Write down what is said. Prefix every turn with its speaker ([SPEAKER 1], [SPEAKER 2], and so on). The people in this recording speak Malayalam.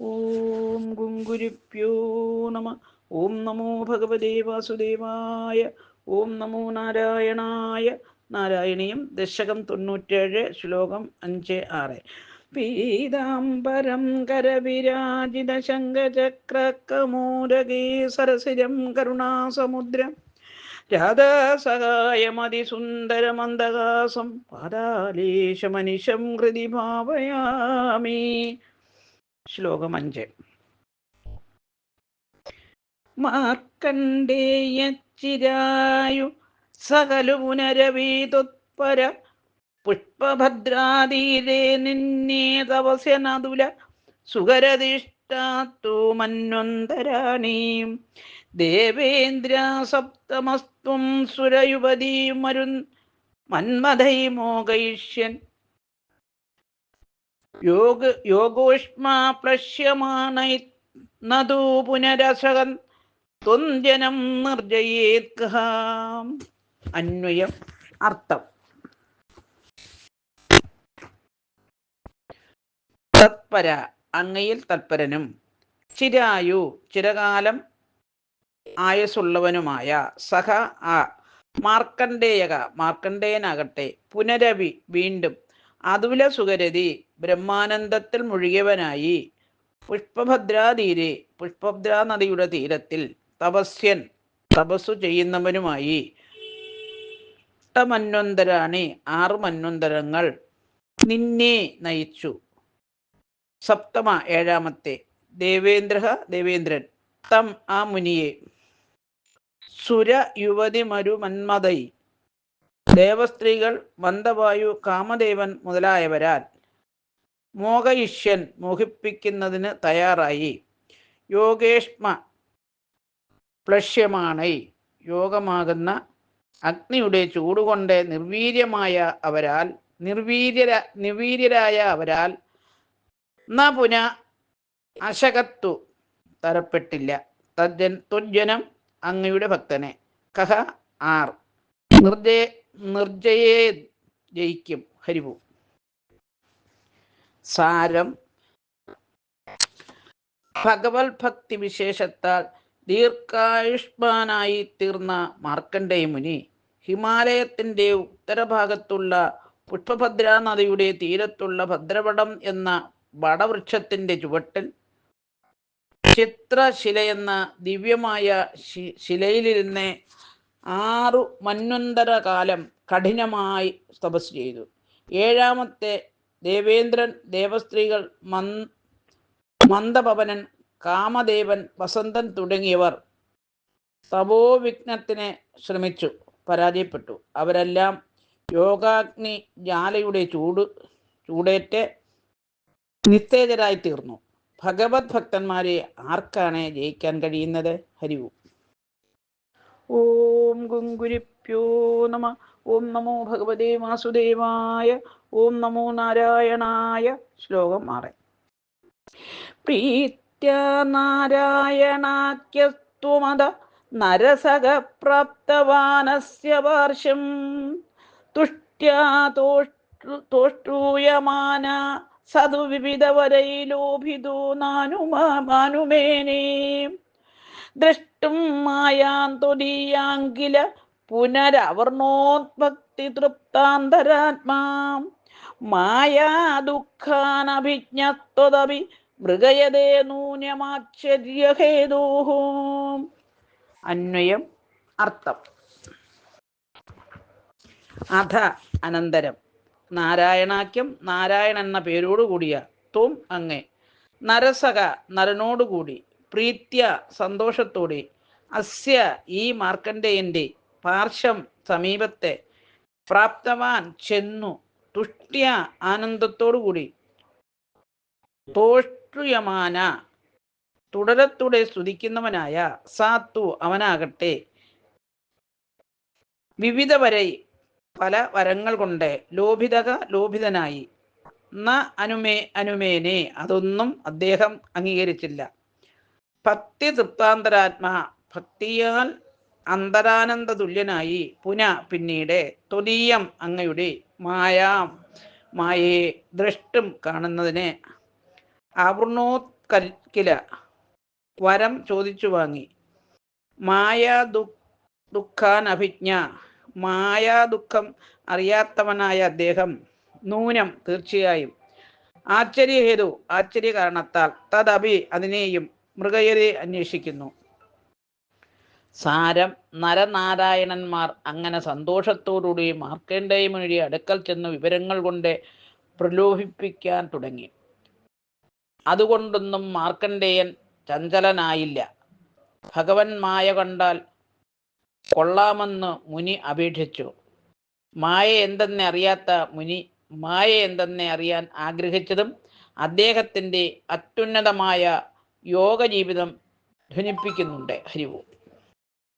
[SPEAKER 1] ഓം ഗുങ്കുരുപ്യോ നമ. ഓം നമോ ഭഗവതേ വാസുദേവായ. ഓം നമോ നാരായണായ. നാരായണീയം ദശകം തൊണ്ണൂറ്റേഴ് ശ്ലോകം അഞ്ച് ആറ്. പീതാംബരം കരവിരാജിത ശങ്കചക്രകമൂരകേ സരസിജം കരുണാസമുദ്രം. രാധാസഹായമതിസുന്ദരമന്ദഹാസം. പാതാലേശമനിശം ഹൃതി ഭാവയാമി. ശ്ലോകം അഞ്ച് മാർക്കണ്ഡേയച്ചിരായു സകലു പുനരവീതുത്പര പുഷ്പഭദ്രാതീരേ നിന്നേ തവസ്യനതുല സുഖരതിഷ്ഠാത്തു മന്വന്തരാണീം. ദേവേന്ദ്ര സപ്തമസ്ത്വം സുരയുപതി മരുൻ മന്മഥൈ മോകയിഷ്യൻ യോഗ യോഗോഷ്മാ പ്രശ്യമാനൈ നദു പുനരസകൻ ത്വഞ്ജനം നിർജയേത്കാം അന്വയം അർത്ഥം. തത്പര അങ്ങയിൽ തത്പരനും ചിരായു ചിരകാലം ആയസുള്ളവനുമായ സഹ ആ മാർക്കണ്ഡേയക മാർക്കണ്ഡേയനാകട്ടെ പുനരവി വീണ്ടും അതുല സുഗരതി ബ്രഹ്മാനന്ദത്തിൽ മുഴുകിയവനായി. പുഷ്പഭദ്രാതീരെ പുഷ്പഭദ്രാ നദിയുടെ തീരത്തിൽ തപസ്യൻ തപസ്സു ചെയ്യുന്നവനുമായി. അഷ്ടമന്വന്തരാണി ആറ് മന്വന്തരങ്ങൾ നിന്നെ നയിച്ചു. സപ്തമ ഏഴാമത്തെ ദേവേന്ദ്ര ദേവേന്ദ്രൻ തം ആ മുനിയെ. സുര യുവതി മരു മന്മതൈ ദേവസ്ത്രീകൾ മന്ദവായു കാമദേവൻ മുതലായവരാൽ മോഹയിഷ്യൻ മോഹിപ്പിക്കുന്നതിന് തയ്യാറായി. യോഗേഷ്മ പ്ലഷ്യമാണൈ യോഗമാകുന്ന അഗ്നിയുടെ ചൂടുകൊണ്ട് നിർവീര്യമായ അവരാൽ നിർവീര്യര നിർവീര്യരായ അവരാൽ ന പുന അശകത്തു തരപ്പെട്ടില്ല. തജ്ജൻ തുജ്ജനം അങ്ങയുടെ ഭക്തനെ. കഹ ആർ. നിർജയ നിർജയെ ജയിക്കും. ഹരിവു സാരം. ഭഗവത് ഭക്തി വിശേഷത്താൽ ദീർഘായുഷ്മാനായി തീർന്ന മാർക്കണ്ഡേയ മുനി ഹിമാലയത്തിന്റെ ഉത്തരഭാഗത്തുള്ള പുഷ്പഭദ്രാ നദിയുടെ തീരത്തുള്ള ഭദ്രവടം എന്ന വടവൃക്ഷത്തിന്റെ ചുവട്ടിൽ ചിത്രശിലയെന്ന ദിവ്യമായ ശിലയിലിരുന്ന് ആറു മന്വന്തര കാലം കഠിനമായി തപസ് ചെയ്തു. ഏഴാമത്തെ ദേവേന്ദ്രൻ ദേവസ്ത്രീകൾ മന് മന്ദപവനൻ കാമദേവൻ വസന്തൻ തുടങ്ങിയവർ തപോവിഘ്നത്തിനെ ശ്രമിച്ചു പരാജയപ്പെട്ടു. അവരെല്ലാം യോഗാഗ്നി ജാലയുടെ ചൂട് ചൂടേറ്റ് നിത്തേജരായി തീർന്നു ഭഗവത് ഭക്തന്മാരെ ആർക്കാണ് ജയിക്കാൻ കഴിയുന്നത്? ഹരിവു. ഓം ഗുങ്കുരിപ്യോ നമ. ഓം നമോ ഭഗവതേ വാസുദേവായ. ഓം നമോ നാരായണായ. ശ്ലോകം ആറ്. പ്രീത്യ നാരായണാഖ്യത്വമത നരസക പ്രാപ്തവാനസ്യ പാർശ്വം. തുഷ്ട്യാ തോഷ്ടൂയമാന സതു വിവിധവരൈ ലോഭിതോ നാനുമാനുമേനേ ദ്രഷ്ടും മായാന്തൊടീയാങ്കില പുനരവർണോത്പത്തി തൃപ്താന്തരാത്മാ മായാ ദുഃഖാനഭിജ്ഞത്വതപി മൃഗയതേ നൂന്യമാശ്ചര്യഹേതോ അന്വയം അർത്ഥം. അധ അനന്തരം. നാരായണാക്യം നാരായണൻ എന്ന പേരോടുകൂടിയ തും അങ്ങേ. നരസക നരനോടുകൂടി. പ്രീത്യ സന്തോഷത്തോടെ അസ്യ ഈ മാർക്കണ്ഡേയന്റെ പാർശ്വം സമീപത്തെ പ്രാപ്തവാൻ ചെന്നു. തുഷ്ട്യ ആനന്ദത്തോടുകൂടി തോഷ്ട്രുയമാന തുടരത്തുടെ സ്തുതിക്കുന്നവനായ സാത്തു അവനാകട്ടെ. വിവിധ വരെ പല വരങ്ങൾ കൊണ്ട് ലോഭിതക ലോഭിതനായി. ന അനുമേ അനുമേനെ അതൊന്നും അദ്ദേഹം അംഗീകരിച്ചില്ല. ഭക്തി തൃപ്താന്തരാത്മാ. ഭക്തിയാൽ അന്തരാനന്ദ തുല്യനായി പുന പിന്നീട് തുലീയം അങ്ങയുടെ മായാം. മായയെ ദ്രഷ്ടും കാണുന്നതിന് ആവൃണോത് കൽക്കില വരം ചോദിച്ചു വാങ്ങി. മായാ ദുഃഖാൻ അഭിജ്ഞ മായാ ദുഃഖം അറിയാത്തവനായ അദ്ദേഹം നൂനം തീർച്ചയായും. ആശ്ചര്യഹേതു ആശ്ചര്യ കാരണത്താൽ തദപി അതിനെയും മൃഗയരെ അന്വേഷിക്കുന്നു. സാരം നരനാരായണന്മാർ അങ്ങനെ സന്തോഷത്തോടുകൂടി മാർക്കേണ്ടയമുനിയുടെ അടുക്കൽ ചെന്ന് വിവരങ്ങൾ കൊണ്ട് പ്രലോഭിപ്പിക്കാൻ തുടങ്ങി. അതുകൊണ്ടൊന്നും മാർക്കണ്ഡേയൻ ചഞ്ചലനായില്ല. ഭഗവൻ മായ കണ്ടാൽ കൊള്ളാമെന്ന് മുനി അപേക്ഷിച്ചു. മായ എന്തെന്ന് അറിയാത്ത മുനി മായ എന്തെന്ന് അറിയാൻ ആഗ്രഹിച്ചതും അദ്ദേഹത്തിന്റെ അത്യുന്നതമായ യോഗ ജീവിതം ധ്വനിപ്പിക്കുന്നുണ്ട്. ഹരിവും.